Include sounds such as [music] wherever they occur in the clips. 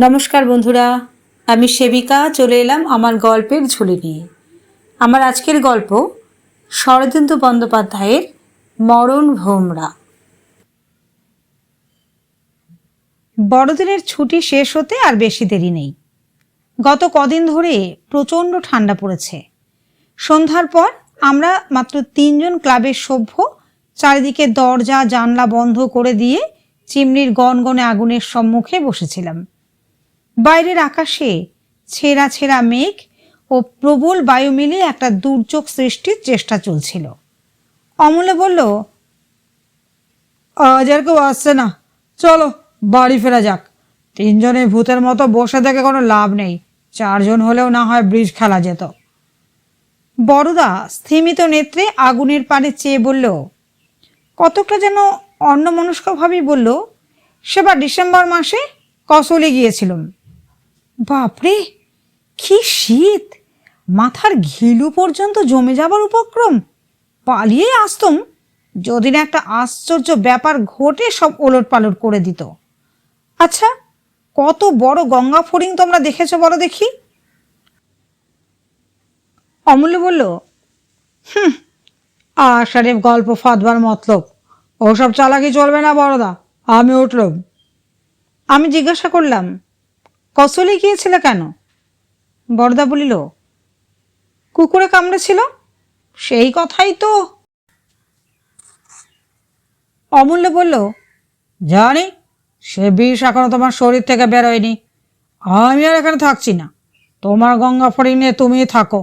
নমস্কার বন্ধুরা, আমি সেবিকা, চলে এলাম আমার গল্পের ঝুলি নিয়ে। আমার আজকের গল্প শরদিন্দু বন্দ্যোপাধ্যায়ের মরণ ভোমরা। বড়দিনের ছুটি শেষ হতে আর বেশি দেরি নেই। গত কদিন ধরে প্রচণ্ড ঠান্ডা পড়েছে। সন্ধ্যার পর আমরা মাত্র তিনজন ক্লাবের সভ্য চারিদিকে দরজা, জানলা বন্ধ করে দিয়ে চিমনির গনগনে আগুনের সম্মুখে বসেছিলাম। বাইরের আকাশে ছেঁড়া ছেঁড়া মেঘ ও প্রবল বায়ু মিলিয়ে একটা দুর্যোগ সৃষ্টির চেষ্টা চলছিল। অমলে বলল আজ আর কেউ আসছে না, চলো বাড়ি ফেরা যাক। তিনজনে ভূতের মতো বসে থেকে কোনো লাভ নেই, চারজন হলেও না হয় ব্রিজ খেলা যেত। বড়দা স্থিমিত নেত্রে আগুনের পানে চেয়ে বলল, কতকটা যেন অন্যমনস্কভাবেই বলল, সেবার ডিসেম্বর মাসে কসলে গিয়েছিলাম। বাপরে, কি শীত! মাথার ঘিলু পর্যন্ত জমে যাবার উপক্রম। পালিয়ে আসতুম, যদি না একটা আশ্চর্য ব্যাপার ঘটে সব ওলট পালট করে দিত। আচ্ছা কত বড় গঙ্গা ফড়িং তোমরা দেখেছ বলো দেখি? অমূল্য বলল, হুম আষাঢ়ে গল্প ফাঁদবার মতলব। ওসব চালাকি চলবে না বড়দা, আমি উঠলাম। আমি জিজ্ঞাসা করলাম কসলে গিয়েছিলে কেন? বড়দা বলিল, কুকুরে কামড়েছিল? সেই কথাই তো। অমূল্য বলল, জানি, সে বিষ এখনও তোমার শরীর থেকে বেরোয়নি। আমি আর এখানে থাকছি না। তোমার গঙ্গা ফড়িং নিয়ে তুমিই থাকো।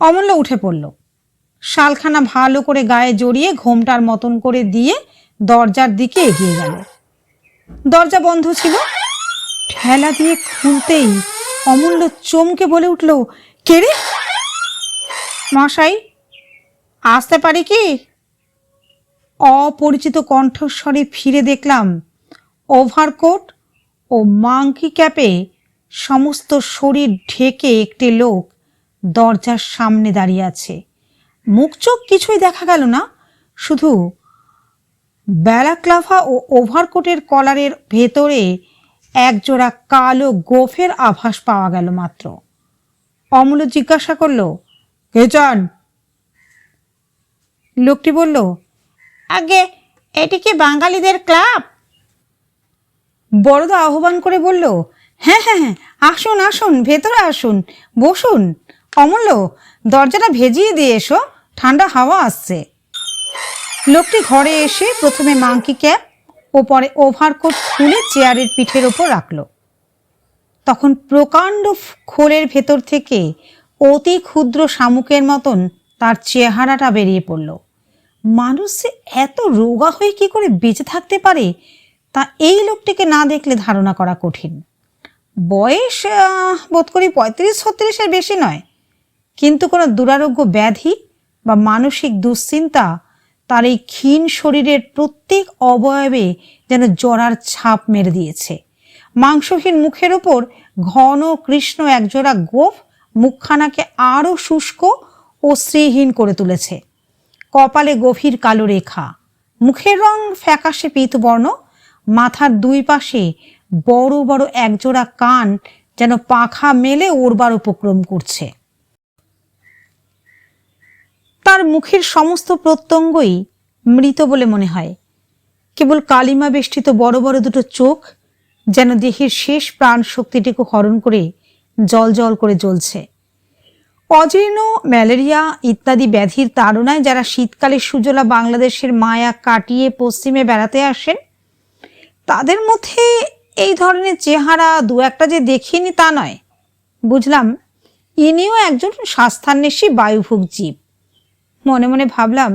অমূল্য উঠে পড়ল। শালখানা ভালো করে গায়ে জড়িয়ে ঘোমটার মতন করে দিয়ে দরজার দিকে এগিয়ে গেল। দরজা বন্ধ ছিল। ঠেলা দিয়ে খুলতেই অমূল্য চমকে বলে উঠল, কে রে? মশাই, আসতে পারি কি? অপরিচিত কণ্ঠস্বরে ফিরে দেখলাম, ওভারকোট ও মাংকি ক্যাপে সমস্ত শরীর ঢেকে একটি লোক দরজার সামনে দাঁড়িয়ে আছে। মুখ চোখ কিছুই দেখা গেল না, শুধু ব্যালাক্লাভা ও ওভারকোটের কলারের ভেতরে একজোড়া কালো গোফের আভাস পাওয়া গেল মাত্র। অমূল্য জিজ্ঞাসা করল, কে চান? লোকটি বলল, আগে, এটি কি বাঙালিদের ক্লাব? বড়দা আহ্বান করে বলল হ্যাঁ হ্যাঁ হ্যাঁ আসুন আসুন, ভেতরে আসুন, বসুন। অমূল্য, দরজাটা ভেজিয়ে দিয়ে এসো, ঠান্ডা হাওয়া আসছে। লোকটি ঘরে এসে প্রথমে মাংকি ক্যাপ ও পরে ওভারকোট খুলে চেয়ারের পিঠের ওপর রাখল। তখন প্রকাণ্ড খোলের ভেতর থেকে অতি ক্ষুদ্র শামুকের মতন তার চেহারাটা বেরিয়ে পড়ল। মানুষ যে এত রোগা হয়ে কি করে বেঁচে থাকতে পারে, তা এই লোকটিকে না দেখলে ধারণা করা কঠিন। বয়স বোধ করি পঁয়ত্রিশ ছত্রিশের বেশি নয়। কিন্তু কোনো দুরারোগ্য ব্যাধি বা মানসিক দুশ্চিন্তা তার এই ক্ষীণ শরীরের প্রত্যেক অবয়বে যেন জরার ছাপ মেরে দিয়েছে। মাংসহীন মুখের ওপর ঘন কৃষ্ণ একজোড়া গোফ মুখখানাকে আরও শুষ্ক ও শ্রীহীন করে তুলেছে। কপালে গভীর কালো রেখা। মুখের রং ফ্যাকাশে পীতবর্ণ। মাথার দুই পাশে বড় বড় একজোড়া কান যেন পাখা মেলে ওড়বার উপক্রম করছে। তার মুখের সমস্ত প্রত্যঙ্গই মৃত বলে মনে হয়। কেবল কালিমা বেষ্টিত বড় বড় দুটো চোখ যেন দেহের শেষ প্রাণ শক্তিটিকে হরণ করে জল জল করে জ্বলছে। অজীর্ণ, ম্যালেরিয়া ইত্যাদি ব্যাধির তাড়নায় যারা শীতকালে সুজলা বাংলাদেশের মায়া কাটিয়ে পশ্চিমে বেড়াতে আসেন, তাদের মধ্যে এই ধরনের চেহারা দু একটা যে দেখিনি তা নয়। বুঝলাম, ইনিও একজন স্বাস্থান্বেষী বায়ুভোগ জীব। মনে মনে ভাবলাম,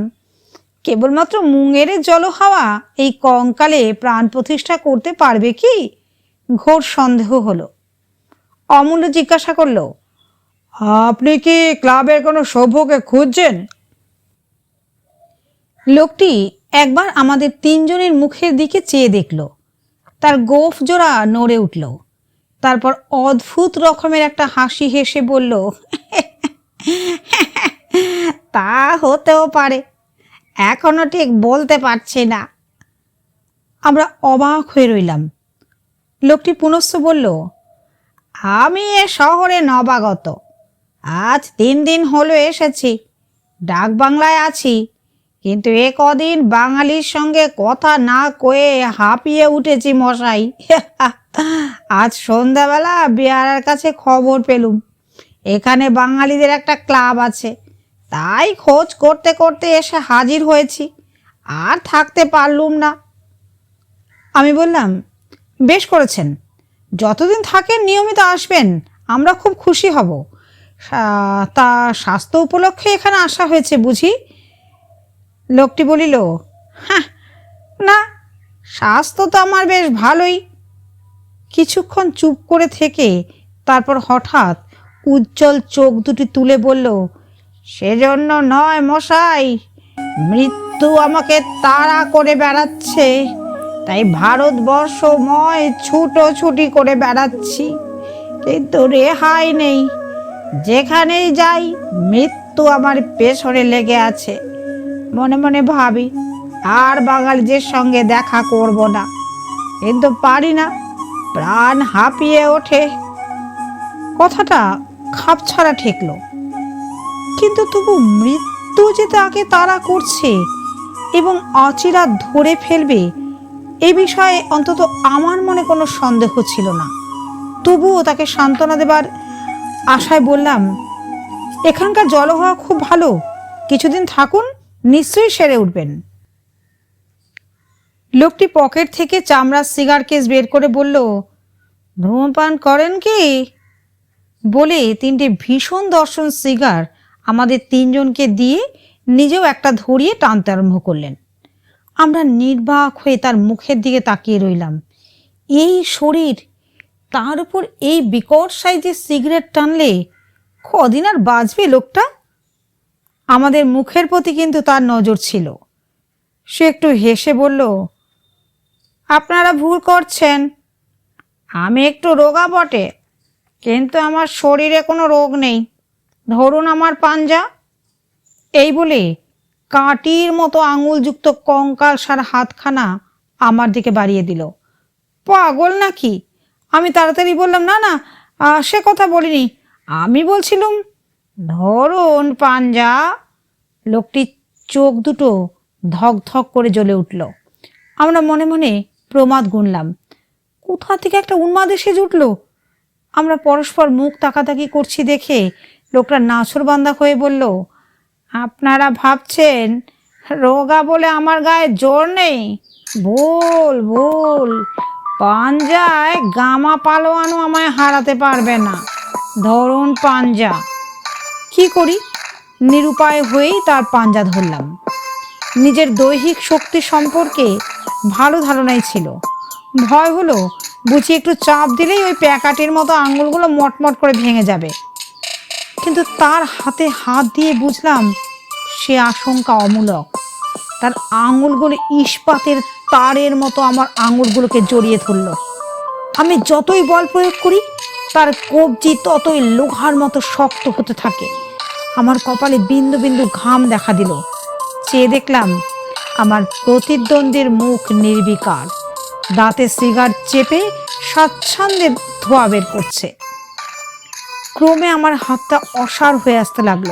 কেবলমাত্র মুঙ্গেরের জল হাওয়া এই কঙ্কালে প্রাণ প্রতিষ্ঠা করতে পারবে কি? ঘোর সন্দেহ হলো। অমূল্য জিজ্ঞাসা করল, আপনি কি ক্লাবের কোনো সভ্যকে খুঁজছেন? লোকটি একবার আমাদের তিনজনের মুখের দিকে চেয়ে দেখল। তার গোফ জোড়া নড়ে উঠল। তারপর অদ্ভুত রকমের একটা হাসি হেসে বলল তা হতেও পারে। এখনও ঠিক বলতে পারছি না। আমরা অবাক হয়ে রইলাম। লোকটি পুনশ্চ বলল, আমি এ শহরে নবাগত। আজ তিন দিন হলো এসেছি। ডাক বাংলায় আছি। কিন্তু এ কদিন বাঙালির সঙ্গে কথা না কয়ে হাঁপিয়ে উঠেছি মশাই। [laughs] আজ সন্ধ্যাবেলা বিহারের কাছে খবর পেলুম। এখানে বাঙালিদের একটা ক্লাব আছে। তাই খোঁজ করতে করতে এসে হাজির হয়েছি। আর থাকতে পারলুম না। আমি বললাম, বেশ করেছেন। যতদিন থাকেন, নিয়মিত আসবেন। আমরা খুব খুশি হব। তা স্বাস্থ্য উপলক্ষে এখানে আসা হয়েছে বুঝি? লোকটি বলিল হ্যাঁ না, স্বাস্থ্য তো আমার বেশ ভালোই। কিছুক্ষণ চুপ করে থেকে তারপর হঠাৎ উজ্জ্বল চোখ দুটি তুলে বলল সেজন্য নয় মশাই, মৃত্যু আমাকে তাড়া করে বেড়াচ্ছে। তাই ভারতবর্ষময় ছুটোছুটি করে বেড়াচ্ছি। কিন্তু রেহাই নেই। যেখানেই যাই, মৃত্যু আমার পেছনে লেগে আছে। মনে মনে ভাবি, আর বাঙালিদের সঙ্গে দেখা করব না। কিন্তু পারি না, প্রাণ হাঁপিয়ে ওঠে। কথাটা খাপ ছাড়া ঠেকলো। কিন্তু তবু মৃত্যু যে তাকে তাড়া করছে এবং অচিরা ধরে ফেলবে, এ বিষয়ে অন্তত আমার মনে কোনো সন্দেহ ছিল না। তবুও তাকে সান্ত্বনা দেবার আশায় বললাম, এখানকার জলহাওয়া খুব ভালো। কিছুদিন থাকুন, নিশ্চয়ই সেরে উঠবেন। লোকটি পকেট থেকে চামড়ার সিগার কেস বের করে বলল, ধূমপান করেন কি? বলে তিনটে ভীষণ দর্শন সিগার আমাদের তিনজনকে দিয়ে নিজেও একটা ধরিয়ে টানতে আরম্ভ করলেন। আমরা নির্বাক হয়ে তার মুখের দিকে তাকিয়ে রইলাম। এই শরীর, তার উপর এই বিকট সাইজের সিগারেট টানলে কদিন আর বাঁচবে লোকটা? আমাদের মুখের প্রতি কিন্তু তার নজর ছিল। সে একটু হেসে বলল, আপনারা ভুল করছেন। আমি একটু রোগা বটে, কিন্তু আমার শরীরে কোনো রোগ নেই। ধরুন আমার পাঞ্জা। এই বলে কাঁটির মতো আঙুলযুক্ত কঙ্কাল সার হাতখানা আমার দিকে বাড়িয়ে দিল। পাগল নাকি? আমি তাড়াতাড়ি বললাম, না না সে কথা বলিনি। আমি বলছিলুম, ধরুন পাঞ্জা। লোকটির চোখ দুটো ধক করে জ্বলে উঠল। আমরা মনে মনে প্রমাদ গুনলাম, কোথা থেকে একটা উন্মাদ এসে জুটলো? আমরা পরস্পর মুখ তাকাতাকি করছি দেখে লোকটা নাছর বান্দা হয়ে বলল, আপনারা ভাবছেন রোগা বলে আমার গায়ে জোর নেই? ভুল ভুল পাঞ্জায় গামা পালোয়ানো আমায় হারাতে পারবে না। ধরুন পাঞ্জা। কি করি? নিরুপায় হয়েই তার পাঞ্জা ধরলাম। নিজের দৈহিক শক্তি সম্পর্কে ভালো ধারণাই ছিল। ভয় হলো বুঝি একটু চাপ দিলেই ওই প্যাকাটির মতো আঙুলগুলো মটমট করে ভেঙে যাবে। কিন্তু তার হাতে হাত দিয়ে বুঝলাম সে আশঙ্কা অমূলক। তার আঙুলগুলো ইস্পাতের তারের মতো আমার আঙুলগুলোকে জড়িয়ে ধরল। আমি যতই বল প্রয়োগ করি, তার কবজি ততই লোহার মতো শক্ত হতে থাকে। আমার কপালে বিন্দু বিন্দু ঘাম দেখা দিল। চেয়ে দেখলাম আমার প্রতিদ্বন্দ্বীর মুখ নির্বিকার। দাঁতে সিগার চেপে স্বাচ্ছন্দ্যে ধোয়া বের করছে। ক্রমে আমার হাতটা অসার হয়ে আসতে লাগল।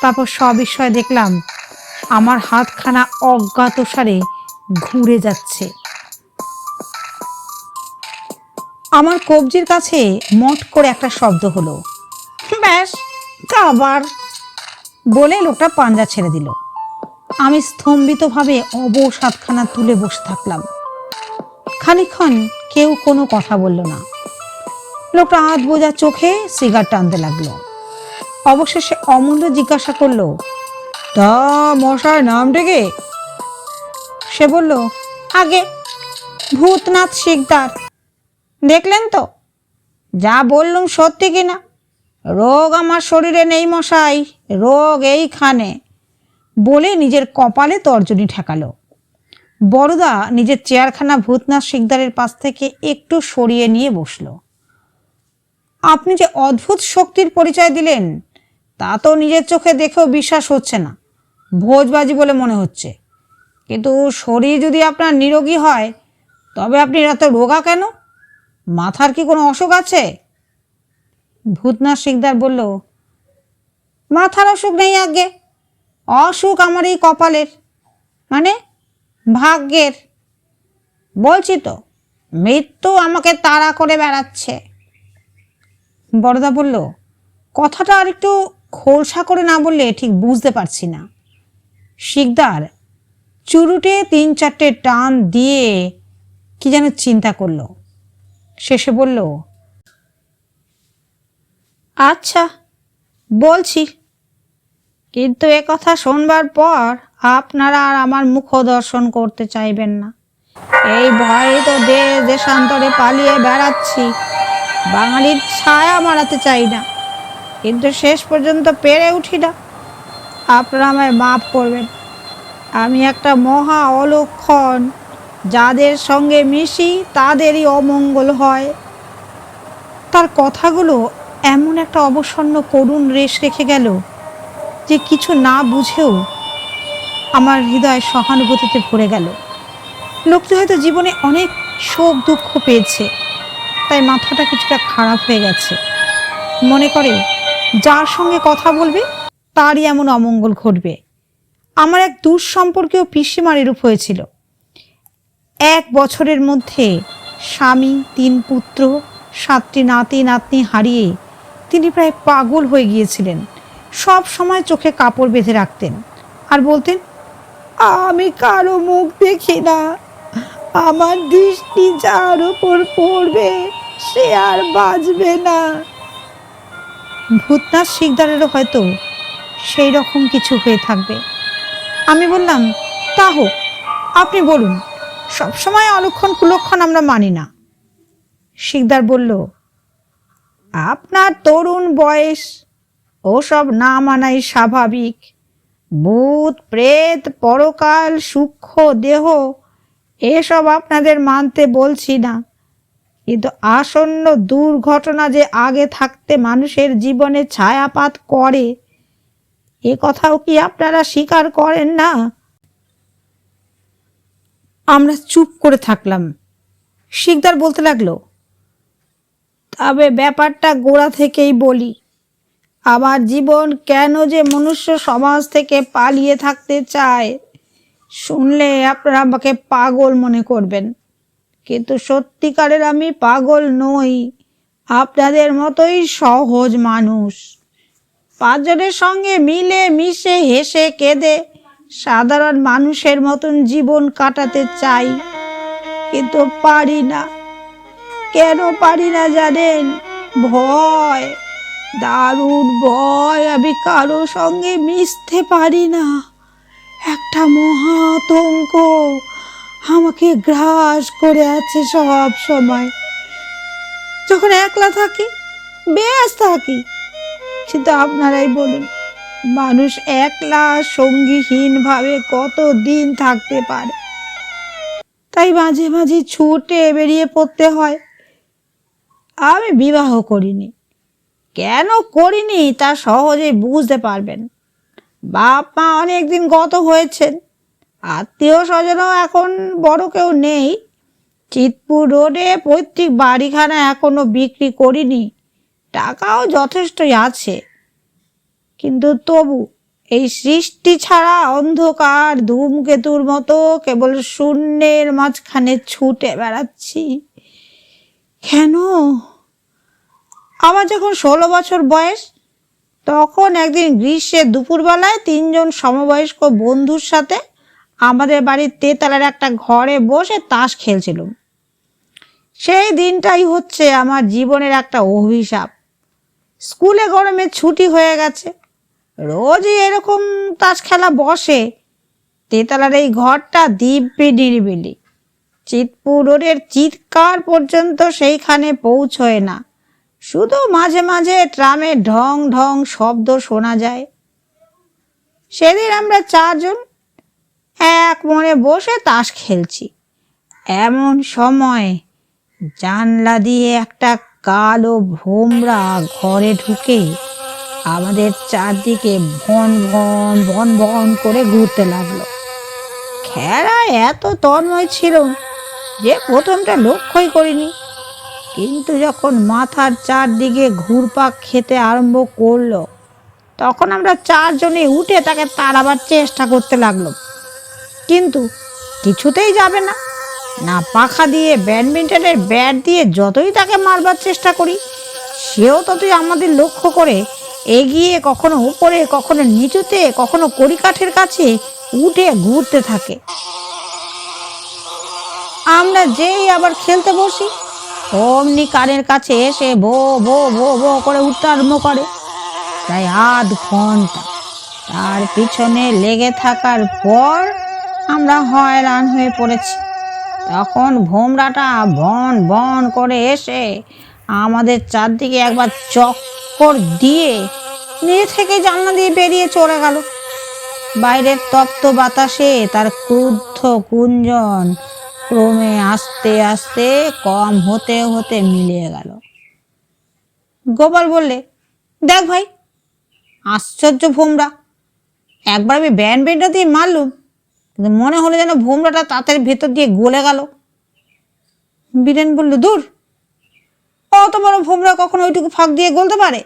তারপর সবিষয়ে দেখলাম, আমার হাতখানা অজ্ঞাত সারে ঘুরে যাচ্ছে। আমার কবজির কাছে মট করে একটা শব্দ হলো, ব্যাস আবার! বলে লোকটা পাঞ্জা ছেড়ে দিল। আমি স্তম্ভিতভাবে অবশ হাতখানা তুলে বসে থাকলাম। খানিক্ষণ কেউ কোনো কথা বলল না। লোকটা হাত বোঝা চোখে সিগার টানতে লাগল। অবশেষে অমূল্য জিজ্ঞাসা করল, তা মশার নাম ডেকে সে বলল, আগে ভূতনাথ শিকদার। দেখলেন তো? যা বললুম সত্যি কিনা রোগ আমার শরীরে নেই মশাই, রোগ এইখানে। বলে নিজের কপালে তর্জনী ঠেকালো। বড়দা নিজের চেয়ারখানা ভূতনাথ শিকদারের পাশ থেকে একটু সরিয়ে নিয়ে বসল। আপনি যে অদ্ভুত শক্তির পরিচয় দিলেন, তা তো নিজের চোখে দেখেও বিশ্বাস হচ্ছে না। ভোজবাজি বলে মনে হচ্ছে। কিন্তু শরীর যদি আপনার নিরোগী হয়, তবে আপনি এত রোগা কেন? মাথার কি কোনো অসুখ আছে? ভূতনাথ শিকদার বলল, মাথার অসুখ নেই আগে অসুখ আমার এই কপালের। মানে ভাগ্যের। বলছি তো, মৃত্যু আমাকে তাড়া করে বেড়াচ্ছে। বড়দা বলল, কথাটা আর একটু খোলসা করে না বললে ঠিক বুঝতে পারছি না। শিকদার চুরুটে তিন চারটে টান দিয়ে কি যেন চিন্তা করল। শেষে বলল আচ্ছা বলছি। কিন্তু এ কথা শোনবার পর আপনারা আর আমার মুখ দর্শন করতে চাইবেন না। এই ভয়ে তো দেশ দেশান্তরে পালিয়ে বেড়াচ্ছি। বাঙালির ছায়া মারাতে চাই না। কিন্তু শেষ পর্যন্ত পেরে উঠি না। আপনারা আমায় মাফ করবেন। আমি একটা মহা অলক্ষণ, যাদের সঙ্গে মিশি তাদেরই অমঙ্গল হয়। তার কথাগুলো এমন একটা অবসন্ন করুণ রেশ রেখে গেল যে কিছু না বুঝেও আমার হৃদয় সহানুভূতিতে ভরে গেল। লোকটি হয়তো জীবনে অনেক শোক দুঃখ পেয়েছে। তাই মাথাটা কিছুটা খারাপ হয়ে গেছে। মনে করে, যার সঙ্গে কথা বলবে, তারই এমন অমঙ্গল ঘটবে। আমার এক দূর সম্পর্কেও পিসিমার এরূপ হয়েছিল। এক বছরের মধ্যে স্বামী, তিন পুত্র, সাতটি নাতি, নাতনি হারিয়ে তিনি প্রায় পাগল হয়ে গিয়েছিলেন। সব সময় চোখে কাপড় বেঁধে রাখতেন। আর বলতেন, আমি কারও মুখ দেখি না। আমার দৃষ্টি যার উপর পড়বে, সে আর বাঁচবে না। ভূতনাথ শিকদারেরও হয়তো সেই রকম কিছু হয়ে থাকবে। আমি বললাম, তা হোক, আপনি বলুন, সবসময় অলক্ষণ কুলক্ষণ আমরা মানি না। শিকদার বলল, আপনার তরুণ বয়স, ওসব না মানাই স্বাভাবিক। ভূত, প্রেত, পরকাল, সূক্ষ্ম দেহ এসব আপনাদের মানতে বলছি না। কিন্তু আসন্ন দুর্ঘটনা যে আগে থাকতে মানুষের জীবনে ছায়াপাত করে, এ কথাও কি আপনারা স্বীকার করেন না? আমরা চুপ করে থাকলাম। শিকদার বলতে লাগল, তবে ব্যাপারটা গোড়া থেকেই বলি, আমার জীবন কেন যে মনুষ্য সমাজ থেকে পালিয়ে থাকতে চায় শুনলে আপনারা আমাকে পাগল মনে করবেন। কিন্তু সত্যিকারের আমি পাগল নই। আপনাদের মতোই সহজ মানুষ। পাঁচজনের সঙ্গে মিলে মিশে হেসে কেঁদে সাধারণ মানুষের মতন জীবন কাটাতে চাই। কিন্তু পারি না। কেন পারি না জানেন? ভয়, দারুণ ভয়। আমি কারও সঙ্গে মিশতে পারি না। একটা মহাতঙ্ক আমাকে গ্রাস করে আছে সব সময়। যখন একলা থাকি, বেশ থাকি, কিন্তু আপনারাই বলুন, মানুষ একলা সঙ্গীহীন ভাবে কত দিন থাকতে পারে? তাই মাঝে মাঝে ছুটে বেরিয়ে পড়তে হয়। আমি বিবাহ করিনি। কেন করিনি তা সহজে বুঝতে পারবেন। বাপ মা অনেকদিন গত হয়েছেন। আত্মীয় স্বজনও এখন বড় কেউ নেই। চিতপুর রোডে পৈতৃক বাড়িখানা এখনও বিক্রি করিনি। টাকাও যথেষ্টই আছে। কিন্তু তবু এই সৃষ্টি ছাড়া অন্ধকার ধূমকেতুর মতো কেবল শূন্যের মাঝখানে ছুটে বেড়াচ্ছি। কেন? আমার যখন ষোলো বছর বয়স তখন একদিন গ্রীষ্মের দুপুরবেলায় তিনজন সমবয়স্ক বন্ধুর সাথে আমাদের বাড়ির তেতলার একটা ঘরে বসে তাস খেলছিলাম সেই দিনটাই হচ্ছে আমার জীবনের একটা অভিশাপ। স্কুলে গরমে ছুটি হয়ে গেছে। রোজই এরকম তাস খেলা বসে। তেতলার এই ঘরটা দিব্যি নিরিবিলি। চিতপুর রোডের চিৎকার পর্যন্ত সেইখানে পৌঁছয় না। শুধু মাঝে মাঝে ট্রামে ঢং ঢং শব্দ শোনা যায়। সেদিন আমরা চারজন এক মনে বসে তাস খেলছি। এমন সময় জানলা দিয়ে একটা কালো ভোমরা ঘরে ঢুকে আমাদের চারদিকে ভন ভন ভন ভন করে ঘুরতে লাগল। খেলা এত তন্ময় ছিল যে প্রথমটা লক্ষ্যই করিনি। কিন্তু যখন মাথার চারদিকে ঘুরপাক খেতে আরম্ভ করল, তখন আমরা চারজনে উঠে তাকে তাড়াবার চেষ্টা করতে লাগল। কিন্তু কিছুতেই যাবে না। না পাখা দিয়ে, ব্যাডমিন্টনের ব্যাট দিয়ে যতই তাকে মারবার চেষ্টা করি, সেও ততই আমাদের লক্ষ্য করে এগিয়ে কখনো উপরে, কখনো নিচুতে, কখনো কড়িকাঠের কাছে উঠে ঘুরতে থাকে। আমরা যেই আবার খেলতে বসি অমনি কানের কাছে এসে ভো ভো ভো ভো করে উঠতে আরম্ভ করে। প্রায় আধ ঘণ্টা। তার পিছনে লেগে থাকার পর আমরা হয়রান হয়ে পড়েছি। তখন ভোমরাটা বন বন করে এসে আমাদের চারদিকে একবার চক্কর দিয়ে নিজে থেকে জানলা দিয়ে বেরিয়ে চলে গেল। বাইরের তপ্ত বাতাসে তার ক্রুদ্ধ কুঞ্জন ক্রমে আস্তে আস্তে কম হতে হতে মিলিয়ে গেল। গোপাল বললে, দেখ ভাই, আশ্চর্য ভোমরা। একবার আমি ব্যান্ড বেন্ডটা দিয়ে মারলুম, কিন্তু মনে হলো যেন ভোমরাটা তাঁতের ভেতর দিয়ে গলে গেল। বীরেন বলল, দূর, অত বড় ভোমরা কখনো ওইটুকু ফাঁক দিয়ে গলতে পারে?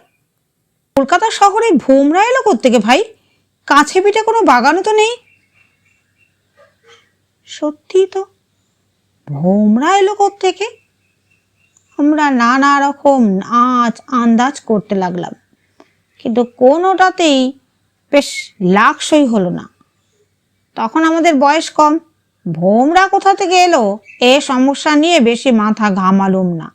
কলকাতা শহরে ভোমরা এলো কোত্থেকে ভাই? কাছে পিঠে কোনো বাগানও তো নেই? সত্যি তো ভোমরা এলো থেকে আমরা নানা রকম আঁচ আন্দাজ করতে লাগলাম। কিন্তু কোনোটাতেই বেশ লাকসই হলো না। তখন আমাদের বয়স কম। ভোমরা কোথা থেকে এলো? এ সমস্যা নিয়ে বেশি মাথা ঘামালুম না।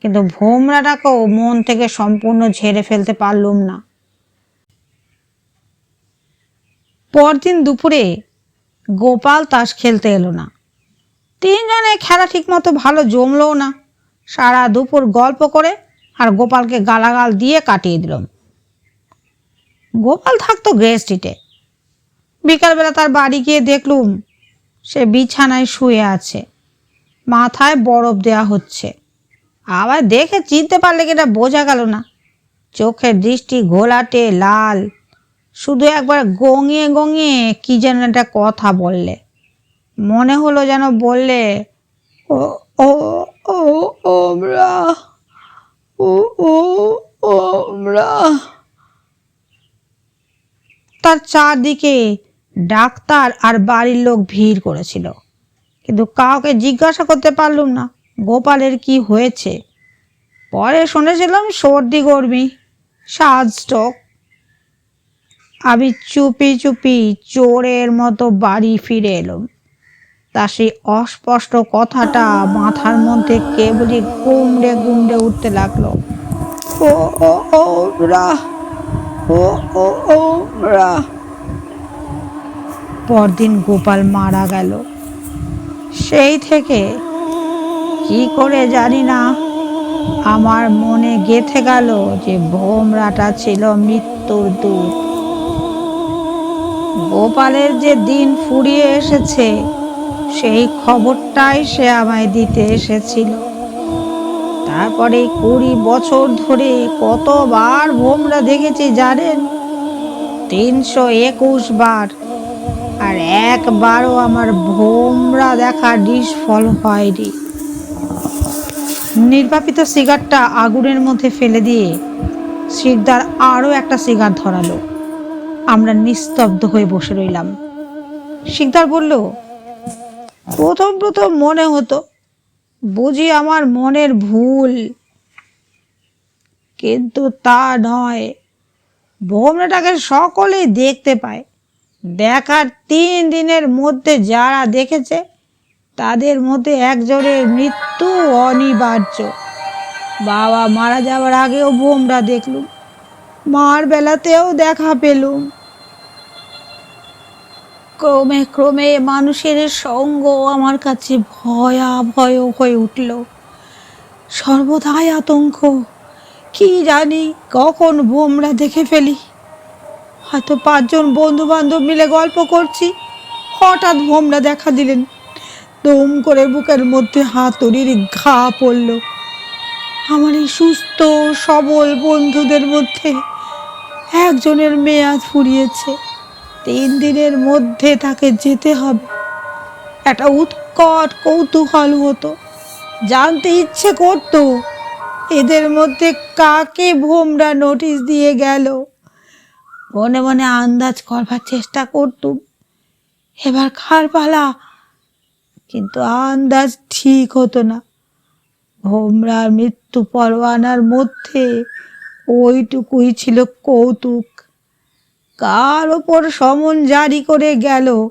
কিন্তু ভোমরাটাকেও মন থেকে সম্পূর্ণ ঝেড়ে ফেলতে পারলুম না। পরদিন দুপুরে গোপাল তাস খেলতে এলো না। তিনজনে খেলা ঠিকমতো ভালো জমলও না। সারা দুপুর গল্প করে আর গোপালকে গালাগাল দিয়ে কাটিয়ে দিলাম। গোপাল থাকতো গ্রে স্ট্রিটে। বিকালবেলা তার বাড়ি গিয়ে দেখলুম সে বিছানায় শুয়ে আছে। মাথায় বরফ দেয়া হচ্ছে। আবার দেখে চিনতে পারলে কি এটা বোঝা গেল না। চোখের দৃষ্টি ঘোলাটে লাল। শুধু একবার গঙিয়ে গঙিয়ে কি যেন একটা কথা বললে। মনে হলো যেন বললে, ও ও ও ও ও তার চারদিকে ডাক্তার আর বাড়ির লোক ভিড় করেছিল। কিন্তু কাউকে জিজ্ঞাসা করতে পারলুম না, গোপালের কি হয়েছে। পরে শুনেছিলাম, সর্দি, গর্মি, সাজ স্ট্রোক আমি চুপি চুপি চোরের মতো বাড়ি ফিরে এলাম। তা সেই অস্পষ্ট কথাটা মাথার মধ্যে কেবলই গুমড়ে গুমড়ে উঠতে লাগল। ও ও ও ও ও ও পরদিন গোপাল মারা গেল। সেই থেকে কি করে জানি না। আমার মনে গেথে গেল যে ভোমরাটা ছিল মৃত্যুর দূত গোপালের যে দিন ফুরিয়ে এসেছে সেই খবরটাই সে আমায় দিতে এসেছিল। তারপরে কুড়ি বছর ধরে কতবার ভোমরা দেখেছি জানেন? তিনশো একুশ বার। আর একবারও আমার ভোমরা দেখা নিষ্ফল হয়নি। নির্বাপিত সিগারটা আগুনের মধ্যে ফেলে দিয়ে শিকদার আরও একটা সিগার ধরালো। আমরা নিস্তব্ধ হয়ে বসে রইলাম। শিকদার বলল প্রথম প্রথম মনে হতো, বুঝি আমার মনের ভুল। কিন্তু তা নয় ভোমরাটাকে সকলেই দেখতে পায়। দেখার তিন দিনের মধ্যে যারা দেখেছে, তাদের মধ্যে একজনের মৃত্যু অনিবার্য। বাবা মারা যাওয়ার আগেও বোমরা দেখলুম, মার বেলাতেও দেখা পেলুম। ক্রমে ক্রমে মানুষের সঙ্গ আমার কাছে ভয়াভয় হয়ে উঠল। সর্বদাই আতঙ্ক। কি জানি কখন বোমরা দেখে ফেলি। হয়তো পাঁচজন বন্ধু বান্ধব মিলে গল্প করছি। হঠাৎ ভোমরা দেখা দিলেন। দম করে বুকের মধ্যে হাতুড়ির ঘা পড়ল। আমার এই সুস্থ, সবল বন্ধুদের মধ্যে একজনের মেয়াদ ফুরিয়েছে। তিন দিনের মধ্যে তাকে যেতে হবে। একটা উৎকট কৌতূহল হতো। জানতে ইচ্ছে করতো এদের মধ্যে কাকে ভোমরা নোটিশ দিয়ে গেল। মনে মনে আন্দাজ করবার চেষ্টা করতুম এবার খার পালা, কিন্তু আন্দাজ ঠিক হতো না। ভোমরার মৃত্যু পরোয়ানার মধ্যে ওইটুকুই ছিল কৌতুক। কার ওপর সমন জারি করে গেল,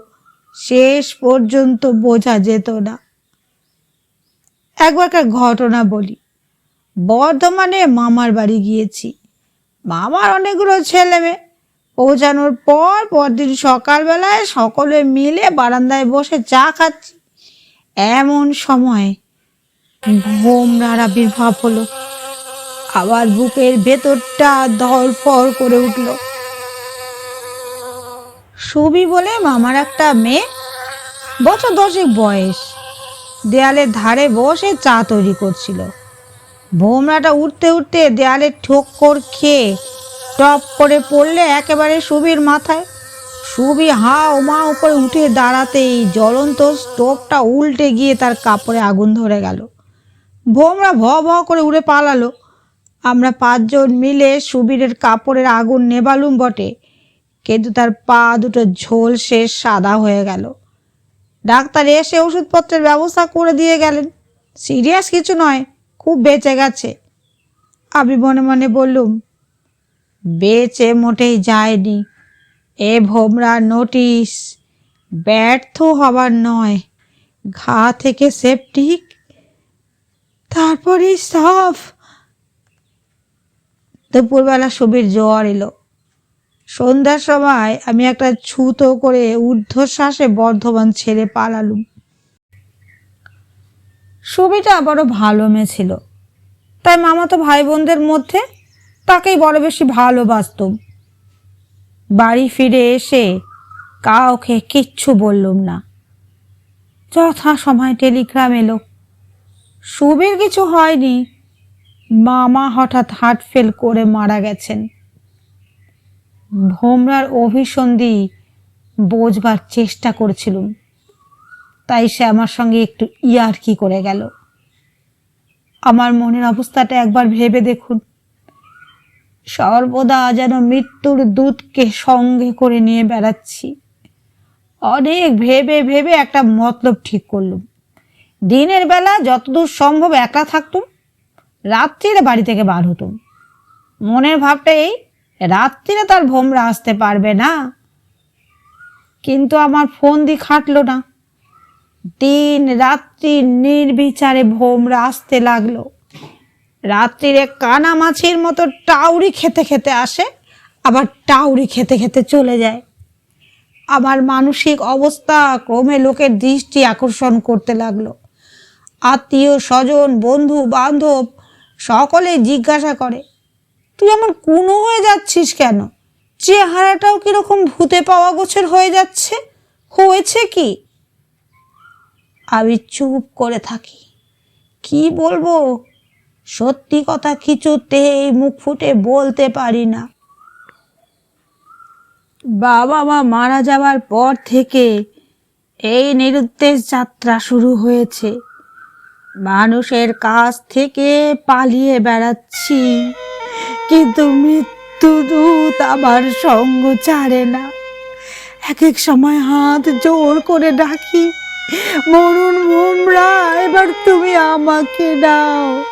শেষ পর্যন্ত বোঝা যেত না। একবারকার ঘটনা বলি। বর্ধমানে মামার বাড়ি গিয়েছি। মামার অনেকগুলো ছেলে মেয়ে। পৌঁছানোর পর পরদিন সকালবেলায় সকলে মিলে বারান্দায় বসে চা খাচ্ছি। এমন সময় ভোমরার আবির্ভাব হলো। আবার বুকের ভেতরটা ধরফর করে উঠল। সুবি বলে মামার একটা মেয়ে, বছর দশেক বয়স। দেয়ালের ধারে বসে চা তৈরি করছিল। ভোমরাটা উঠতে উঠতে দেয়ালে ঠোক্কর খেয়ে টপ করে পড়লে একেবারে সুবির মাথায়। সুবি হাও মা উপরে উঠে দাঁড়াতেই জ্বলন্ত স্টোভটা উল্টে গিয়ে তার কাপড়ে আগুন ধরে গেল। ভোমরা ভ ভ করে উড়ে পালালো। আমরা পাঁচজন মিলে সুবীরের কাপড়ের আগুন নেবালুম বটে। কিন্তু তার পা দুটো ঝোলসে সাদা হয়ে গেল। ডাক্তার এসে ওষুধপত্রের ব্যবস্থা করে দিয়ে গেলেন। সিরিয়াস কিছু নয়, খুব বেঁচে গেছে। আমি মনে মনে বললুম, বেঁচে মোটেই যায়নি। এ ভোমরা নোটিশ, ব্যর্থ হবার নয়। ঘা থেকে সেপটিক তারপরে সাফ। দুপুরবেলা সুবীর জ্বর এলো। সন্ধ্যার সময় আমি একটা ছুতো করে ঊর্ধ্বশ্বাসে বর্ধমান ছেড়ে পালালুম। সুবিটা বড় ভালো মেয়ে ছিল। তাই মামাতো ভাই বোনদের মধ্যে তাকেই বড় বেশি ভালোবাসতুম। বাড়ি ফিরে এসে কাউকে কিচ্ছু বললুম না। যথা সময় টেলিগ্রাম এলো। সুবির কিছু হয়নি। মামা হঠাৎ হার্ট ফেল করে মারা গেছেন। ভোমরার অভিসন্ধি বোঝবার চেষ্টা করেছিলুম। তাই সে আমার সঙ্গে একটু ইয়ার্কি করে গেল। আমার মনের অবস্থাটা একবার ভেবে দেখুন। সর্বদা যেন মৃত্যুর দূতকে সঙ্গে করে নিয়ে বেড়াচ্ছি। অনেক ভেবে ভেবে একটা মতলব ঠিক করলুম। দিনের বেলা যতদূর সম্ভব একা থাকতুম, রাত্রিরে বাড়ি থেকে বার হতুম। মনের ভাবটা এই রাত্রিরে তার ভোমরা আসতে পারবে না। কিন্তু আমার ফোন দি খাটলো না। দিন রাত্রি নির্বিচারে ভোমরা আসতে লাগল। রাত্রিরে কানা মাছির মতো টাউরি খেতে খেতে আসে, আবার টাউরি খেতে খেতে চলে যায়। আমার মানসিক অবস্থা ক্রমে লোকের দৃষ্টি আকর্ষণ করতে লাগল। আত্মীয় স্বজন বন্ধু বান্ধব সকলে জিজ্ঞাসা করে তুই এমন কুনো হয়ে যাচ্ছিস কেন? চেহারাটাও কীরকম ভূতে পাওয়া গোছের হয়ে যাচ্ছে? হয়েছে কি? আমি চুপ করে থাকি। কি বলব? সত্যি কথা কিছুতেই মুখ ফুটে বলতে পারি না। বাবা মা মারা যাওয়ার পর থেকে এই নিরুদ্দেশ যাত্রা শুরু হয়েছে। মানুষের কাছ থেকে পালিয়ে বেড়াচ্ছি। কিন্তু মৃত্যুদূত আমার সঙ্গ ছাড়ে না। এক এক সময় হাত জোর করে ডাকি, মরুন ভোমরা, এবার তুমি আমাকে দাও।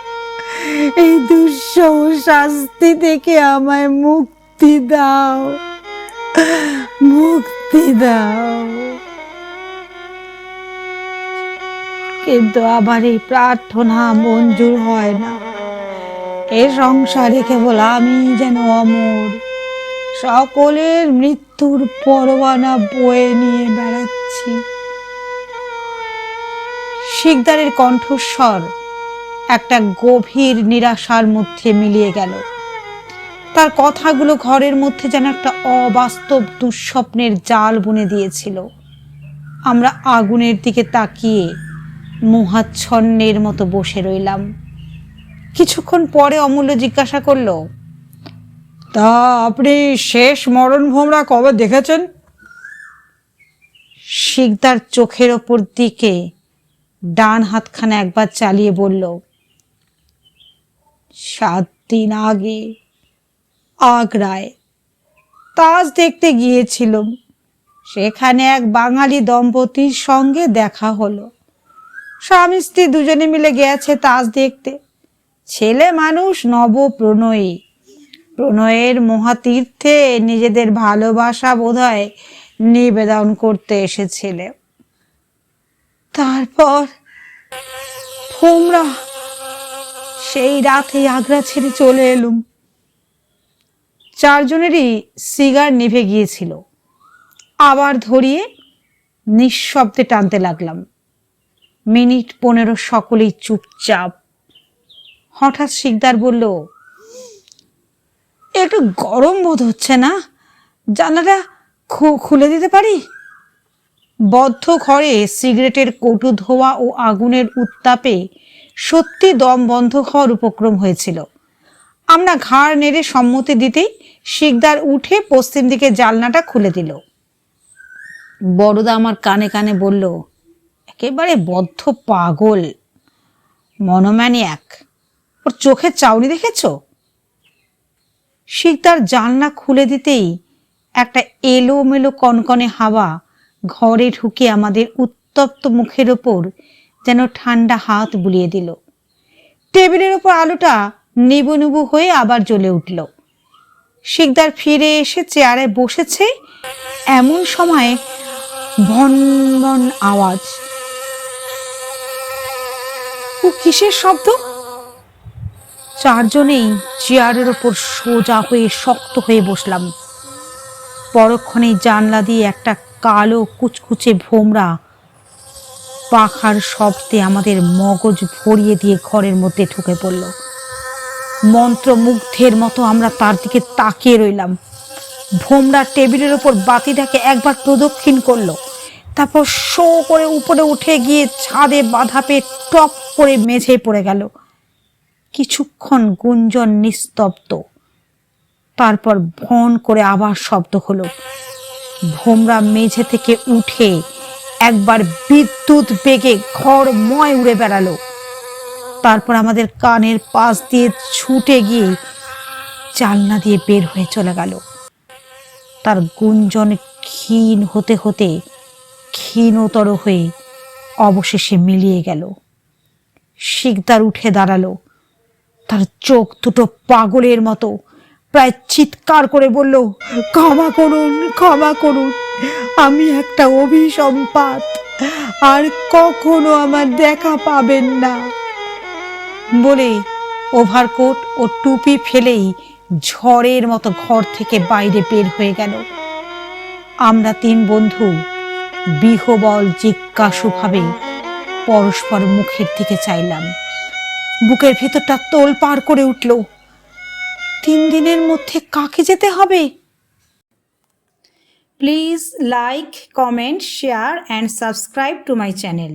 এই দুঃসহ শাস্তি থেকে আমায় মুক্তি দাও মুক্তি দাও। কিন্তু আবার এই প্রার্থনা মঞ্জুর হয় না। এ সংসারে কেবল আমি যেন অমর। সকলের মৃত্যুর পরোয়ানা বয়ে নিয়ে বেড়াচ্ছি। শিকদারের কণ্ঠস্বর একটা গভীর নিরাশার মধ্যে মিলিয়ে গেল। তার কথাগুলো ঘরের মধ্যে যেন একটা অবাস্তব দুঃস্বপ্নের জাল বুনে দিয়েছিল। আমরা আগুনের দিকে তাকিয়ে মোহাচ্ছন্নের মতো বসে রইলাম। কিছুক্ষণ পরে অমূল্য জিজ্ঞাসা করল, তা আপনি শেষ মরণ ভোমরা কবে দেখেছেন? শিকদার চোখের ওপর দিকে ডান হাতখানা একবার চালিয়ে বলল, সাত দিন আগে আগ্রায় তাজ দেখতে গিয়েছিলাম। সেখানে এক বাঙালি দম্পতির সঙ্গে দেখা হলো। স্বামী স্ত্রী দুজনে মিলে গেছে তাজ দেখতে। ছেলে মানুষ নব প্রণয়ী প্রণয়ের মহাতীর্থে নিজেদের ভালোবাসা বোধহয় নিবেদন করতে এসেছিলে। তারপর সেই রাতে আগ্রা ছেড়ে চলে এলুম। চারজনেরই সিগার নিভে গিয়েছিল। আবার ধরিয়ে নিঃশব্দে টানতে লাগলাম। মিনিট পনেরো সকলেই চুপচাপ হঠাৎ শিকদার বলল একটু গরম বোধ হচ্ছে না? জানালা খু- খুলে দিতে পারি? বদ্ধ ঘরে সিগারেটের কটু ধোয়া ও আগুনের উত্তাপে সত্যি দম বন্ধ হওয়ার উপক্রম হয়েছিল। আমরা ঘাড় নেড়ে সম্মতি দিতেই শিকদার উঠে পশ্চিম দিকে জালনাটা খুলে দিল। বড়দা আমার কানে কানে বলল, একেবারে বদ্ধ পাগল, মনোম্যানিয়াক। ওর চোখের চাউনি দেখেছ? শিকদার জানলা খুলে দিতেই একটা এলোমেলো কনকনে হাওয়া ঘরে ঢুকে আমাদের উত্তপ্ত মুখের ওপর যেন ঠান্ডা হাত বুলিয়ে দিল। টেবিলের ওপর আলোটা নিবু নিবু হয়ে আবার জ্বলে উঠল। শিকদার ফিরে এসে চেয়ারে বসেছে এমন সময় ভন ভন আওয়াজ। ও কিসের শব্দ? চারজনেই চেয়ারের ওপর সোজা হয়ে শক্ত হয়ে বসলাম। পরক্ষণেই জানলা দিয়ে একটা কালো কুচকুচে ভোমরা পাখার শব্দে আমাদের মগজ ভরিয়ে দিয়ে ঘরের মধ্যে ঢুকে পড়ল। মন্ত্রমুগ্ধের মতো আমরা তার দিকে তাকিয়ে রইলাম। ভোমরা টেবিলের ওপর বাতিটাকে একবার প্রদক্ষিণ করল। তারপর শো করে উপরে উঠে গিয়ে ছাদে বাধা পেয়ে টপ করে মেঝে পড়ে গেল। কিছুক্ষণ গুঞ্জন নিস্তব্ধ। তারপর ভন করে আবার শব্দ হলো। ভোমরা মেঝে থেকে উঠে একবার বিদ্যুৎ বেগে ঘর ময় উড়ে বেড়ালো। তারপর আমাদের কানের পাশ দিয়ে ছুটে গিয়ে জানলা দিয়ে বের হয়ে চলে গেল। তার গুঞ্জন ক্ষীণ হতে হতে ক্ষীণতর হয়ে অবশেষে মিলিয়ে গেল। শিকদার উঠে দাঁড়াল। তার চোখ দুটো পাগলের মতো। প্রায় চিৎকার করে বলল, ক্ষমা করুন ক্ষমা করুন। আমি একটা অভিসম্পাত। আর কখনো আমার দেখা পাবেন না। বলে ওভারকোট ও টুপি ফেলেই ঝড়ের মতো ঘর থেকে বাইরে বের হয়ে গেল। আমরা তিন বন্ধু বিহবল জিজ্ঞাসুভাবে পরস্পর মুখের দিকে চাইলাম। বুকের ভেতরটা তোল পার করে উঠল। তিন দিনের মধ্যে কাকে যেতে হবে? Please like comment share and subscribe to my channel